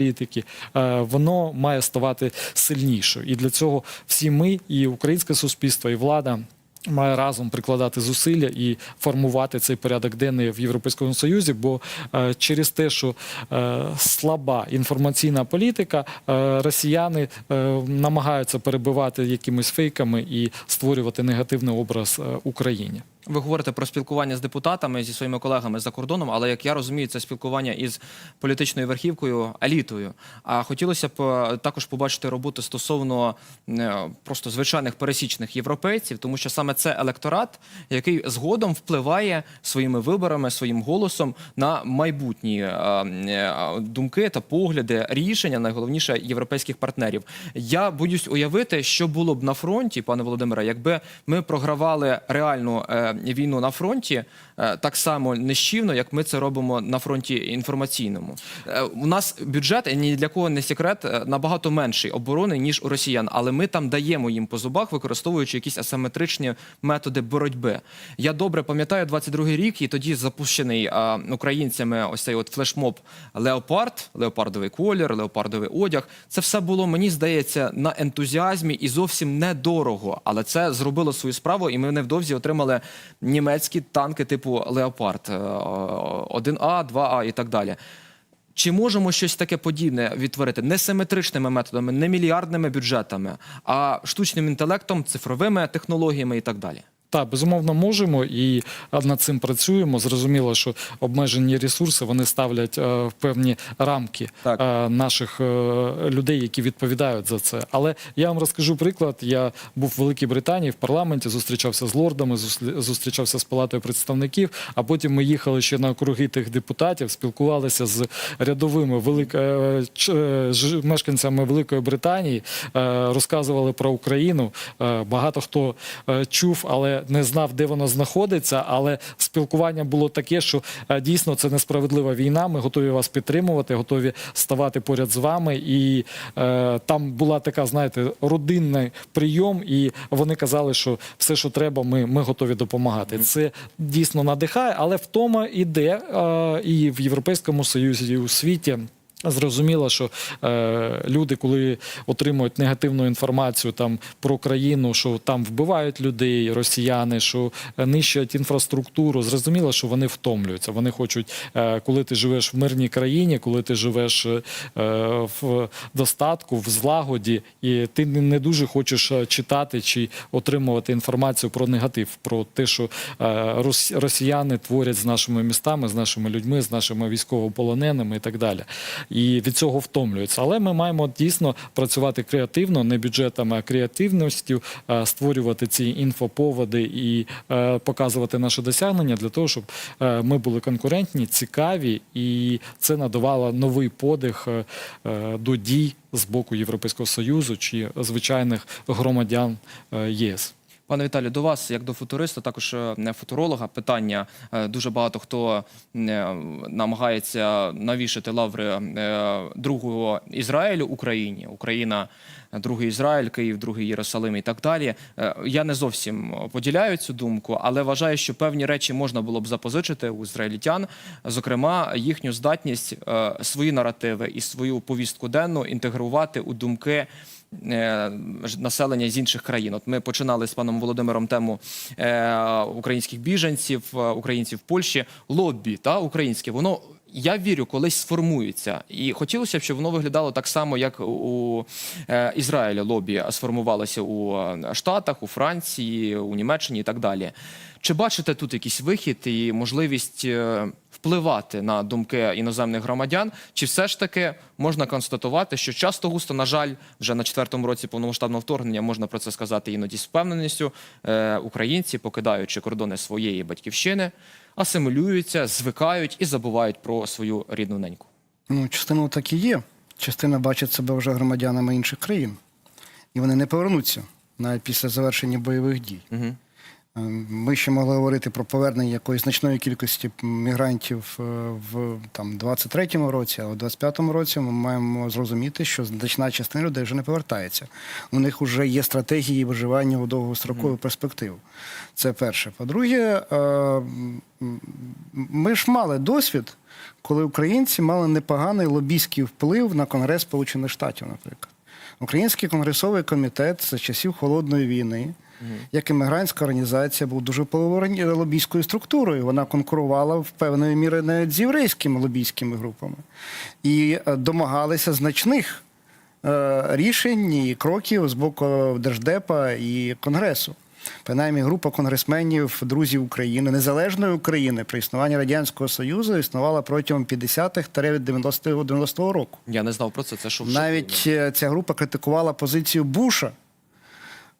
політики, е, воно має ставати сильнішою. І для цього всі ми, і українське суспільство, і влада. Має разом прикладати зусилля і формувати цей порядок денний в Європейському Союзі, бо е, через те, що е, слаба інформаційна політика, е, росіяни е, намагаються перебивати якимись фейками і створювати негативний образ е, Україні. Ви говорите про спілкування з депутатами зі своїми колегами за кордоном, але як я розумію, це спілкування із політичною верхівкою, елітою. А хотілося б е, також побачити роботу стосовно е, просто звичайних пересічних європейців, тому що саме це електорат, який згодом впливає своїми виборами, своїм голосом на майбутні е, думки та погляди, рішення, найголовніше європейських партнерів. Я боюсь уявити, що було б на фронті, пане Володимире, якби ми програвали реальну війну на фронті е, так само нищівно, як ми це робимо на фронті інформаційному. Е, у нас бюджет ні для кого не секрет е, набагато менший оборони ніж у росіян, але ми там даємо їм по зубах, використовуючи якісь асиметричні методи боротьби. Я добре пам'ятаю 22-й рік, і тоді запущений українцями ось цей от флешмоб Леопард, леопардовий колір, леопардовий одяг. Це все було, мені здається, на ентузіазмі і зовсім недорого. Але це зробило свою справу, і ми невдовзі отримали німецькі танки типу Леопард е, 1А, 2А і так далі. Чи можемо щось таке подібне відтворити не симетричними методами, не мільярдними бюджетами, а штучним інтелектом, цифровими технологіями і так далі? Так, безумовно, можемо і над цим працюємо. Зрозуміло, що обмежені ресурси вони ставлять е, в певні рамки Так. е, наших е, людей, які відповідають за це. Але я вам розкажу приклад. Я був в Великій Британії в парламенті, зустрічався з лордами, зустрічався з палатою представників. А потім ми їхали ще на округи тих депутатів, спілкувалися з рядовими велик... е, е, ж- мешканцями Великої Британії, е, розказували про Україну. Е, Багато хто е, чув, але не знав, де вона знаходиться. Але спілкування було таке, що е, дійсно це несправедлива війна. Ми готові вас підтримувати, готові ставати поряд з вами. І е, там була така, знаєте, родинний прийом, і вони казали, що все, що треба, ми, ми готові допомагати. Це дійсно надихає, але втома іде е, і в Європейському Союзі, і у світі. Зрозуміло, що е, люди, коли отримують негативну інформацію там про країну, що там вбивають людей, росіяни, що е, нищать інфраструктуру, зрозуміло, що вони втомлюються. Вони хочуть, е, коли ти живеш в мирній країні, коли ти живеш е, в достатку, в злагоді, і ти не не дуже хочеш е, читати чи отримувати інформацію про негатив, про те, що е, росіяни творять з нашими містами, з нашими людьми, з нашими військовополоненими і так далі. І від цього втомлюються. Але ми маємо дійсно працювати креативно, не бюджетами, а креативністю, е, створювати ці інфоповоди і е, показувати наші досягнення для того, щоб е, ми були конкурентні, цікаві, і це надавало новий подих до дій з боку Європейського союзу чи звичайних громадян єС. Пане Віталію, до вас, як до футуриста, також е, не футуролога, питання. Е, Дуже багато хто е, намагається навішати лаври другого Ізраїлю Україні. Україна, другий Ізраїль, Київ, другий Єрусалим і так далі. Я не зовсім поділяю цю думку, але вважаю, що певні речі можна було б запозичити у ізраїльтян, зокрема, їхню здатність свої наративи і свою повістку денну інтегрувати у думки населення з інших країн. От ми починали з паном Володимиром тему е, українських біженців, е, українців в Польщі. Лоббі та українське, воно. Я вірю, колись сформується, і хотілося б, щоб воно виглядало так само, як у е, Ізраїля лобі сформувалося у е, Штатах, у Франції, у Німеччині і так далі. Чи бачите тут якийсь вихід і можливість е, впливати на думки іноземних громадян? Чи все ж таки можна констатувати, що часто густо, на жаль, вже на четвертому році повномасштабного вторгнення можна про це сказати іноді з впевненістю, е, українці, покидаючи кордони своєї батьківщини, асимілюються, звикають і забувають про свою рідну неньку. Ну, частина так і є. Частина бачить себе вже громадянами інших країн. І вони не повернуться навіть після завершення бойових дій. Угу. Е, Ми ще могли говорити про повернення якоїсь значної кількості мігрантів е, в там 23-му році, а у 25-му році ми маємо зрозуміти, що значна частина людей вже не повертається. У них вже є стратегії виживання у довгострокову перспективу. Це перше. По-друге, е, ми ж мали досвід, коли українці мали непоганий лобійський вплив на Конгрес Сполучених Штатів, наприклад. Український конгресовий комітет з часів холодної війни, як іммігрантська організація, був дуже впливовою лобійською структурою. Вона конкурувала в певної міри навіть з єврейськими лобійськими групами і е, домагалися значних е, рішень і кроків з боку Держдепа і Конгресу. Принаймні, група конгресменів, друзів України, незалежної України при існуванні Радянського Союзу існувала протягом 50-х та 90-го 90-го року. Я не знав про це. Це що Навіть е, ця група критикувала позицію Буша.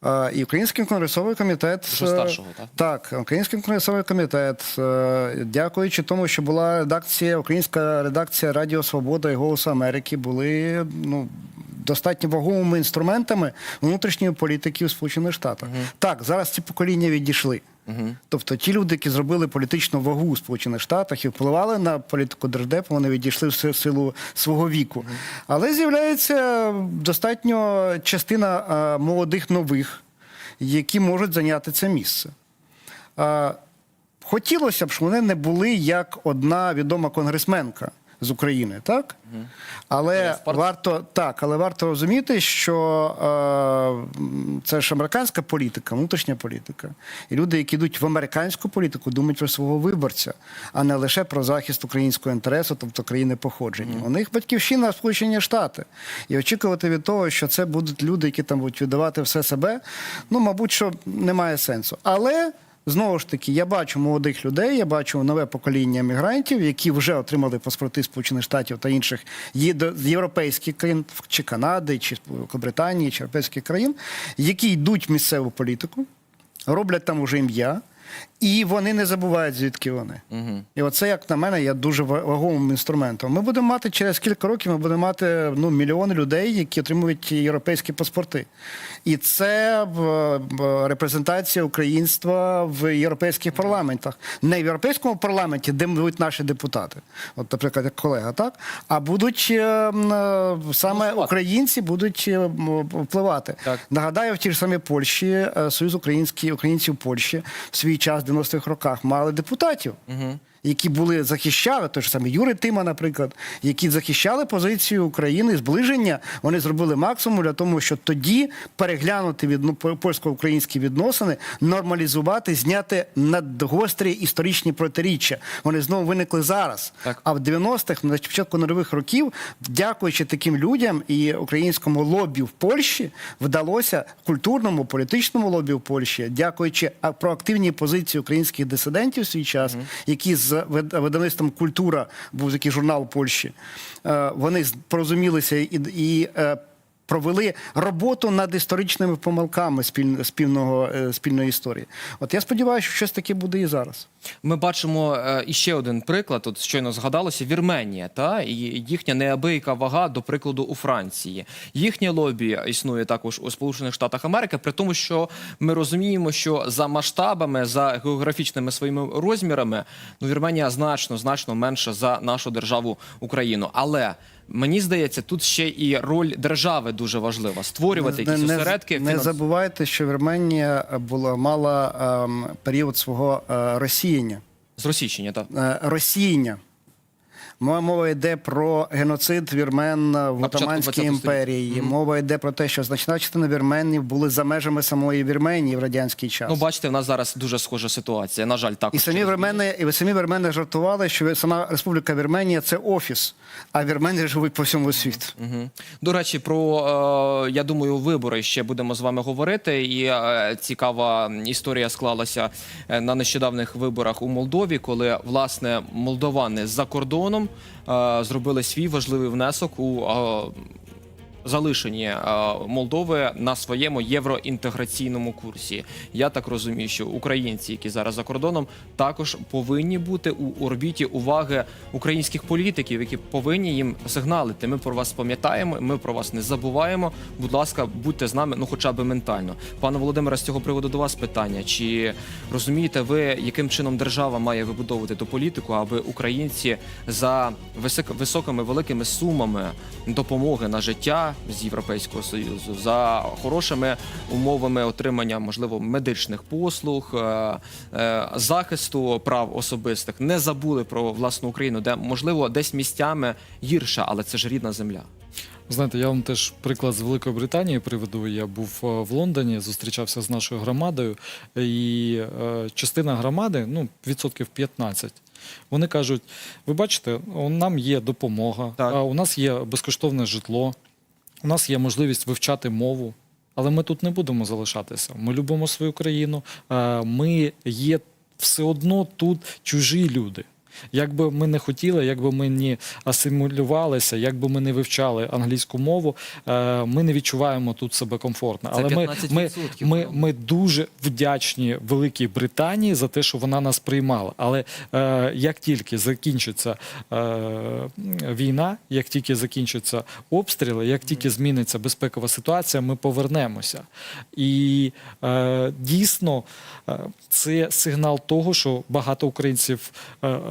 Е, І Український конгресовий комітет е, старшого, так? так, Український конгресовий комітет, е, дякуючи тому, що була редакція, українська редакція Радіо Свобода і Голосу Америки, були ну достатньо вагомими інструментами внутрішньої політики у Сполучених Штатах. Так, зараз ці покоління відійшли. Тобто ті люди, які зробили політичну вагу у Сполучених Штатах і впливали на політику Держдепу, вони відійшли в силу свого віку. Але з'являється достатньо частина а, молодих нових, які можуть зайняти це місце. А, Хотілося б, щоб вони не були як одна відома конгресменка з України, так? Але варто так, але варто розуміти, що е, це ж американська політика, внутрішня політика. І люди, які йдуть в американську політику, думають про свого виборця, а не лише про захист українського інтересу, тобто країни походження. У них батьківщина Сполучені Штати. І очікувати від того, що це будуть люди, які там будуть віддавати все себе, ну, мабуть, що немає сенсу. Але. Знову ж таки, я бачу молодих людей, я бачу нове покоління мігрантів, які вже отримали паспорти Сполучених Штатів та інших європейських країн, чи Канади, чи Британії, чи європейських країн, які йдуть в місцеву політику, роблять там уже ім'я, і вони не забувають, звідки вони. І оце, як на мене, є дуже вагомим інструментом. Ми будемо мати через кілька років, ми будемо мати ну, мільйони людей, які отримують європейські паспорти. І це репрезентація українства в європейських парламентах. Не в європейському парламенті, де будуть наші депутати, от, наприклад, як колега, так? А будуть е, е, саме українці будуть е, впливати. Так. Нагадаю, в тій ж самій Польщі Союз українських українців Польщі в свій час 90-х роках мали депутатів. Які були захищали, той ж самий Юрий Тима, наприклад, які захищали позицію України зближення. Вони зробили максимум для того, щоб тоді переглянути відно польсько-українські відносини, нормалізувати, зняти надгострі історичні протиріччя. Вони знову виникли зараз. Так. А в 90-х, на початку нульових років, дякуючи таким людям і українському лобі в Польщі, вдалося культурному, політичному лобі в Польщі, дякуючи проактивній позиції українських дисидентів в свій час, які з вид- видавництвом Культура був такий журнал Польщі, е, вони з- порозумілися і, і е, провели роботу над історичними помилками спіль- спільного, е, спільної історії. От я сподіваюся, що щось таке буде і зараз. Ми бачимо е, іще один приклад. От щойно згадалося Вірменія, та і їхня неабияка вага, до прикладу, у Франції. Їхнє лобі існує також у Сполучених Штатах Америки, при тому, що ми розуміємо, що за масштабами, за географічними своїми розмірами, ну Вірменія значно значно менша за нашу державу Україну. Але мені здається, тут ще і роль держави дуже важлива створювати якісь осередки. не фінанс- забувайте, що Вірменія була мала ем, період свого е, розсіяння. з розсічення. Так. Е, розсіяння. Мова йде про геноцид вірмен в Отаманській 20-го імперії. Мова йде про те, що значна частина вірменів були за межами самої Вірменії в радянський час. Ну, бачите, в нас зараз дуже схожа ситуація. На жаль, також І самі вірмени, і самі вірмени жартували, що сама Республіка Вірменія це офіс, а вірмени живуть по всьому світу. Мгм. До речі, про е, я думаю, вибори ще будемо з вами говорити. І е, цікава історія склалася е, на нещодавних виборах у Молдові, коли власне молдовани за кордоном зробили свій важливий внесок у. Залишені е, Молдови на своєму євроінтеграційному курсі. Я так розумію, що українці, які зараз за кордоном, також повинні бути у орбіті уваги українських політиків, які повинні їм сигналити. Ми про вас пам'ятаємо, ми про вас не забуваємо. Будь ласка, будьте з нами, ну хоча б ментально. Пане Володимире, з цього приводу до вас питання: чи розумієте ви, яким чином держава має вибудовувати ту політику, аби українці за висок- високими великими сумами допомоги на життя з Європейського союзу, за хорошими умовами отримання, можливо, медичних послуг, е, е, захисту прав особистих, не забули про власну Україну, де можливо десь місцями гірша, але це ж рідна земля. Знаєте, я вам теж приклад з Великої Британії приведу. Я був е, в Лондоні, зустрічався з нашою громадою, і частина громади, ну, відсотків 15. Вони кажуть: ви бачите, нам є допомога, Так. у нас є безкоштовне житло, у нас є можливість вивчати мову. Але ми тут не будемо залишатися. Ми любимо свою країну. е, Ми є все одно тут чужі люди. Як би ми не хотіли, як би ми не асимулювалися, як би ми не вивчали англійську мову, е, ми не відчуваємо тут себе комфортно. Але ми, ми, ми, ми дуже вдячні Великій Британії за те, що вона нас приймала. Але е, як тільки закінчиться е, війна, як тільки закінчаться обстріли, як тільки зміниться безпекова ситуація, ми повернемося. І дійсно це сигнал того, що багато українців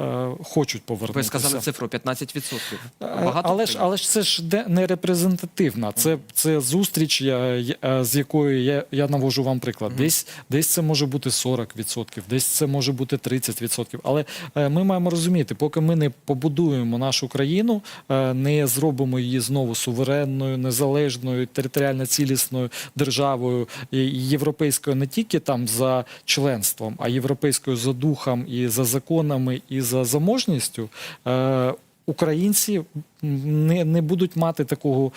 е, е, хочуть Ви сказали цифру 15%. Е, Багато але ж, але ж це ж не репрезентативна. Це, це зустріч, я, я- з якою я, я навожу вам приклад. Десь, десь це може бути 40%, десь це може бути 30%. Але е, ми маємо розуміти, поки ми не побудуємо нашу країну, е, не зробимо її знову суверенною, незалежною, територіально цілісною державою європейською не тільки там за членством, а європейською за духом і за законами, і за заможністю. е, Українці не, не будуть мати такого,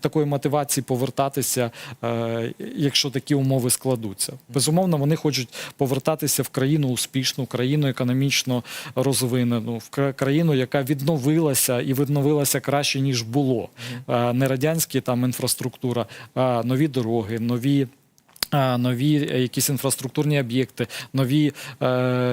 такої мотивації повертатися, е, якщо такі умови складуться. Безумовно, вони хочуть повертатися в країну успішну, країну економічно розвинену, в країну, яка відновилася і відновилася краще ніж було. Е, Не радянські там інфраструктура, а нові дороги, нові. Нові якісь інфраструктурні об'єкти, нові е,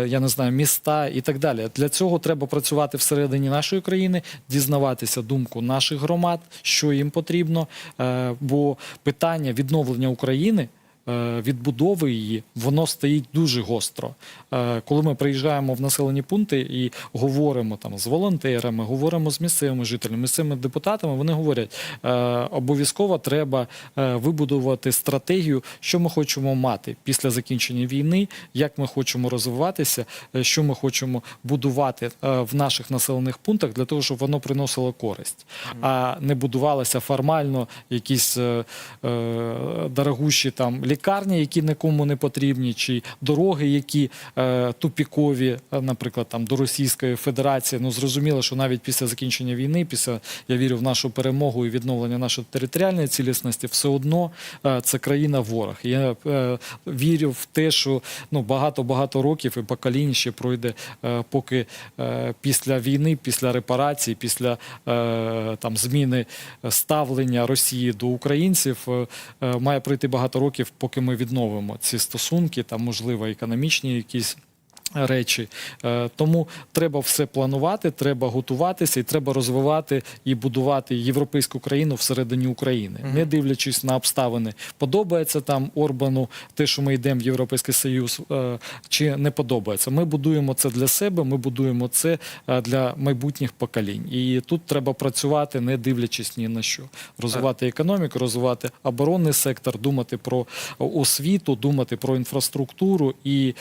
я не знаю, міста і так далі. Для цього треба працювати всередині нашої країни, дізнаватися думку наших громад, що їм потрібно. Е, бо питання відновлення України. Е, Відбудови її воно стоїть дуже гостро. Е, Коли ми приїжджаємо в населені пункти і говоримо там з волонтерами, говоримо з місцевими жителями, місцевими депутатами, вони говорять, е, обов'язково треба вибудувати стратегію, що ми хочемо мати після закінчення війни, як ми хочемо розвиватися, що ми хочемо будувати в наших населених пунктах для того, щоб воно приносило користь, а не будувалося формально якісь дорогущі там лікарні, які нікому не потрібні, чи дороги, які е, тупікові, е, наприклад, там до Російської Федерації. Ну зрозуміло, що навіть після закінчення війни, після я вірю в нашу перемогу і відновлення нашої територіальної цілісності, все одно е, це країна ворог. Я е, вірю в те, що ну багато багато років і поколінь ще пройде, е, поки е, після війни, після репарацій, після е, там зміни ставлення Росії до українців, е, е, має пройти багато років, поки ми відновимо ці стосунки, там можливо економічні якісь. Речі Е, тому треба все планувати, треба готуватися і треба розвивати і будувати європейську країну всередині України, не дивлячись на обставини. Подобається там Орбану те, що ми йдемо в Європейський Союз, е, чи не подобається. Ми будуємо це для себе, ми будуємо це е, для майбутніх поколінь. І тут треба працювати, не дивлячись ні на що. Розвивати економіку, розвивати оборонний сектор, думати про освіту, думати про інфраструктуру, і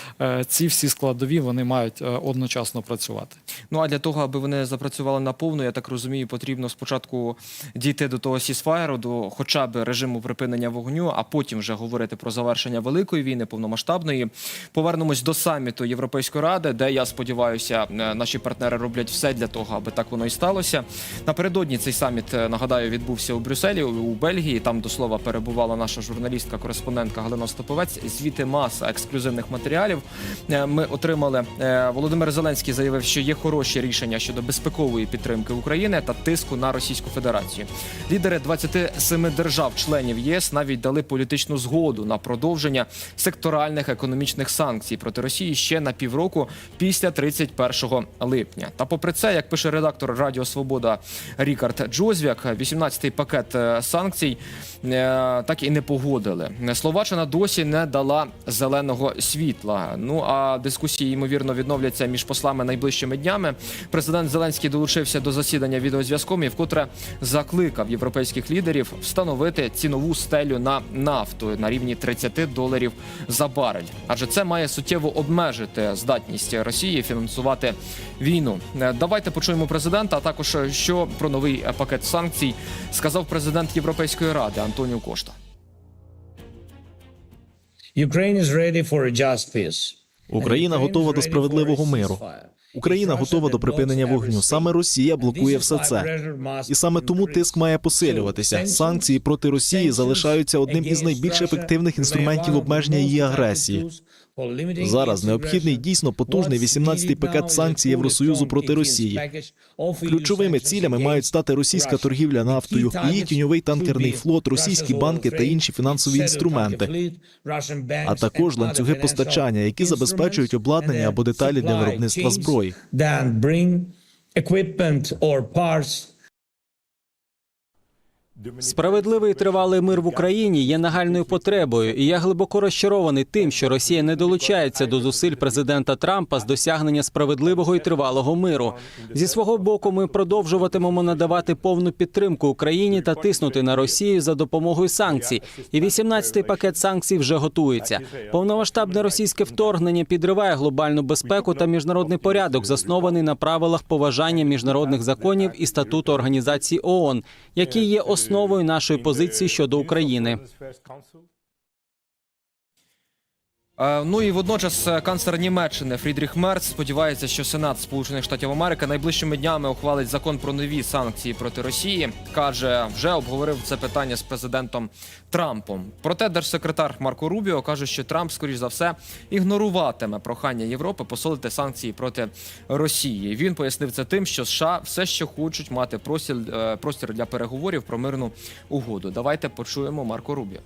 ці всі складові вони мають е, одночасно працювати. Ну а для того, аби вони запрацювали наповну, я так розумію, потрібно спочатку дійти до того сісфаєру, до хоча б режиму припинення вогню, а потім вже говорити про завершення великої війни, повномасштабної. Повернемось до саміту Європейської ради, де я сподіваюся, е, наші партнери роблять все для того, аби так воно і сталося. Напередодні цей саміт е, нагадаю відбувся у Брюсселі, у Бельгії. Там до слова перебувала наша журналістка, кореспондентка Галина Стоповець. Звідти маса ексклюзивних матеріалів. Ми отримали отримали. Е, Володимир Зеленський заявив, що є хороші рішення щодо безпекової підтримки України та тиску на Російську Федерацію. Лідери 27 держав-членів ЄС навіть дали політичну згоду на продовження секторальних економічних санкцій проти Росії ще на півроку після 31 липня. Та попри це, як пише редактор Радіо Свобода Рікард Джозвяк, 18-й пакет е, санкцій е, так і не погодили. Словаччина досі не дала зеленого світла. Ну а дискусії ймовірно відновляться між послами найближчими днями. Президент Зеленський долучився до засідання відеозв'язком і вкотре закликав європейських лідерів встановити цінову стелю на нафту на рівні 30 доларів за барель. Адже це має суттєво обмежити здатність Росії фінансувати війну. Е, Давайте почуємо президента. А також е, що про новий е, пакет санкцій сказав президент Європейської ради Антоніо Кошта. Ukraine is ready for a just peace. Україна готова до справедливого миру. Україна готова до припинення вогню. Саме Росія блокує все це. І саме тому тиск має посилюватися. Санкції проти Росії залишаються одним із найбільш ефективних інструментів обмеження її агресії. Зараз необхідний дійсно потужний 18-й пакет санкцій Євросоюзу проти Росії. Ключовими цілями мають стати російська торгівля нафтою, її тіньовий танкерний флот, російські банки та інші фінансові інструменти, а також ланцюги постачання, які забезпечують обладнання або деталі для виробництва зброї. Справедливий тривалий мир в Україні є нагальною потребою, і я глибоко розчарований тим, що Росія не долучається до зусиль президента Трампа з досягнення справедливого і тривалого миру. Зі свого боку, ми продовжуватимемо надавати повну підтримку Україні та тиснути на Росію за допомогою санкцій. І 18-й пакет санкцій вже готується. Повномасштабне російське вторгнення підриває глобальну безпеку та міжнародний порядок, заснований на правилах поважання міжнародних законів і статуту організації ООН, які є основою нашої позиції щодо України. Е, Ну і водночас е, канцлер Німеччини Фрідріх Мерц сподівається, що Сенат Сполучених Штатів Америки найближчими днями ухвалить закон про нові санкції проти Росії. каже, вже обговорив це питання з президентом Трампом. Проте держсекретар Марко Рубіо каже, що Трамп, скоріш за все, ігноруватиме прохання Європи посилити санкції проти Росії. Він пояснив це тим, що США все ще хочуть мати простір, е, простір для переговорів про мирну угоду. Давайте почуємо Марко Рубіо.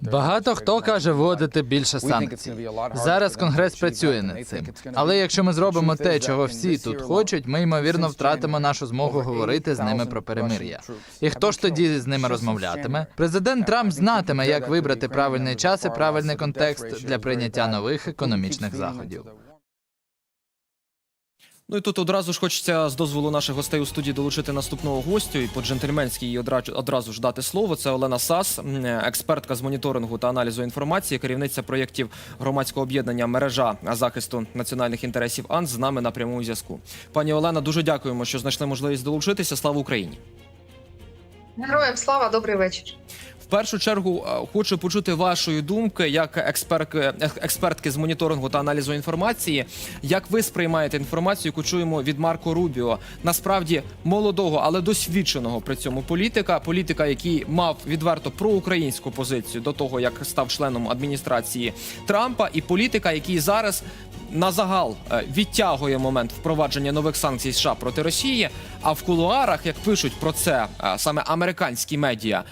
Багато хто каже вводити більше санкцій. Зараз конгрес працює над цим. Але якщо ми зробимо те, чого всі тут хочуть, ми ймовірно втратимо нашу змогу говорити з ними про перемир'я. І хто ж тоді з ними розмовлятиме? Президент Трамп знатиме, як вибрати правильний час і правильний контекст для прийняття нових економічних заходів. Ну і тут одразу ж хочеться з дозволу наших гостей у студії долучити наступного гостю і по-джентльменськи їй одразу, ж дати слово. Це Олена Сас, експертка з моніторингу та аналізу інформації, керівниця проєктів громадського об'єднання мережа захисту національних інтересів АНС з нами на прямому зв'язку. Пані Олена, дуже дякуємо, що знайшли можливість долучитися. Слава Україні! Героям слава, добрий вечір. Першу чергу е, хочу почути вашої думки як експертки, експертки з моніторингу та аналізу інформації. Як ви сприймаєте інформацію, яку чуємо від Марко Рубіо? Насправді молодого, але досвідченого при цьому політика, політика, який мав відверто проукраїнську позицію до того, як став членом адміністрації Трампа, і політика, який зараз на загал е, відтягує момент впровадження нових санкцій США проти Росії. А в кулуарах, як пишуть про це е, саме американські медіа,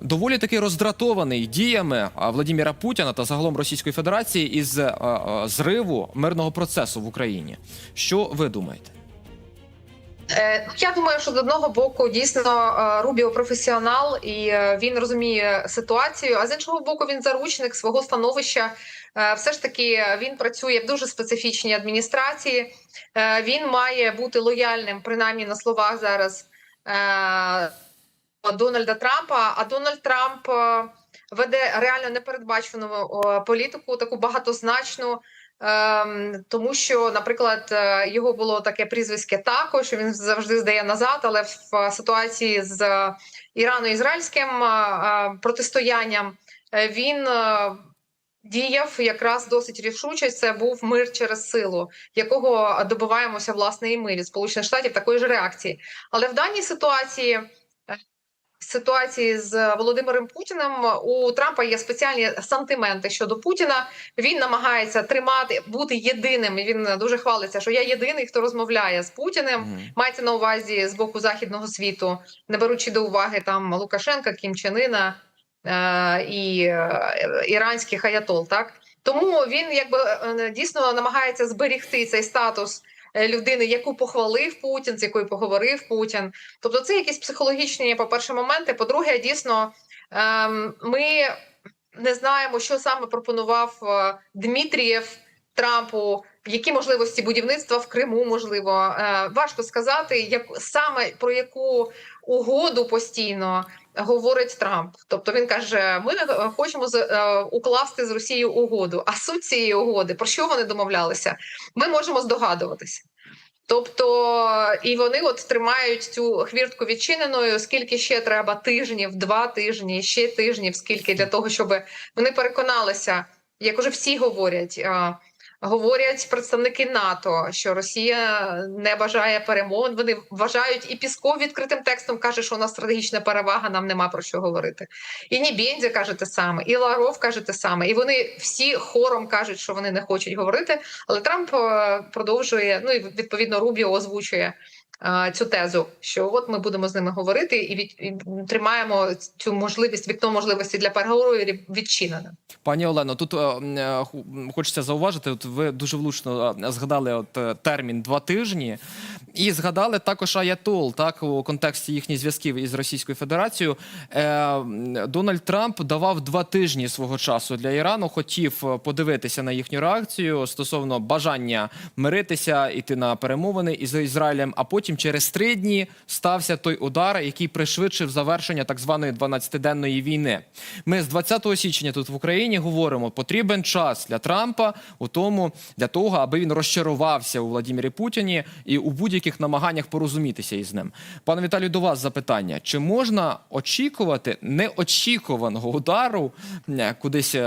доволі таки роздратований діями а, Владіміра Путіна та загалом Російської Федерації із е, е, зриву мирного процесу в Україні. Що ви думаєте? Е, Я думаю, що з одного боку дійсно Рубіо професіонал і він розуміє ситуацію. А з іншого боку, він заручник свого становища. Все ж таки він працює в дуже специфічній адміністрації. Він має бути лояльним, принаймні на словах зараз Дональда Трампа. А Дональд Трамп е, веде реально непередбачену е, політику, таку багатозначну. Ем, тому що, наприклад, е, його було таке прізвисько тако, що він завжди здає назад, але в ситуації з ірано-ізраїльським протистоянням він діяв якраз досить рішуче. Це був мир через силу, якого добиваємося власне і ми від Сполучених Штатів такої ж реакції. Але в даній ситуації. Ситуації з Володимиром Путіним у Трампа є спеціальні сантименти щодо Путіна. Він намагається тримати бути єдиним. Він дуже хвалиться, що я єдиний, хто розмовляє з Путіним. Мгм. Мається на увазі з боку західного світу, не беручи до уваги там Лукашенка, Кім Чен Іна е, і е, іранських аятол. Так тому він якби е, дійсно намагається зберігти цей статус людини, яку похвалив Путін, з якою поговорив Путін. Тобто, це якісь психологічні, по перше, моменти. По-друге, дійсно, ем, ми не знаємо, що саме пропонував е, Дмитрієв Трампу. Які можливості будівництва в Криму можливо Е, важко сказати, як саме про яку угоду постійно говорить Трамп. Тобто він каже: ми е, хочемо е, укласти з Росією угоду. А суть цієї угоди про що вони домовлялися? Ми можемо здогадуватися. Тобто, і вони от тримають цю хвіртку відчиненою. Скільки ще треба тижнів, два тижні, ще тижнів, скільки для того, щоб вони переконалися, як уже всі говорять. Говорять представники НАТО, що Росія не бажає перемовин. Вони вважають і Пісков відкритим текстом каже, що у нас стратегічна перевага, нам нема про що говорити. І Нібєндзя каже те саме, і Ларов каже те саме. І вони всі хором кажуть, що вони не хочуть говорити. Але Трамп е, продовжує. Ну і відповідно Рубіо озвучує цю тезу, що от ми будемо з ними говорити і, від, і тримаємо цю можливість, вікно можливості для переговорів відчиненим. Пані Олено, тут е, е, хочеться зауважити, от ви дуже влучно е, згадали от термін два тижні, і згадали також Аятол, так у контексті їхніх зв'язків із Російською Федерацією. Е, Дональд Трамп давав два тижні свого часу для Ірану. Хотів подивитися на їхню реакцію стосовно бажання миритися, іти на перемовини із Ізраїлем. А потім через три дні стався той удар, який пришвидшив завершення так званої 12-денної війни. Ми з 20 січня тут в Україні говоримо, потрібен час для Трампа у тому, для того, аби він розчарувався у Владімірі Путіні і у будь-яких намаганнях порозумітися із ним. Пане Віталію, до вас запитання: чи можна очікувати неочікуваного удару кудись е,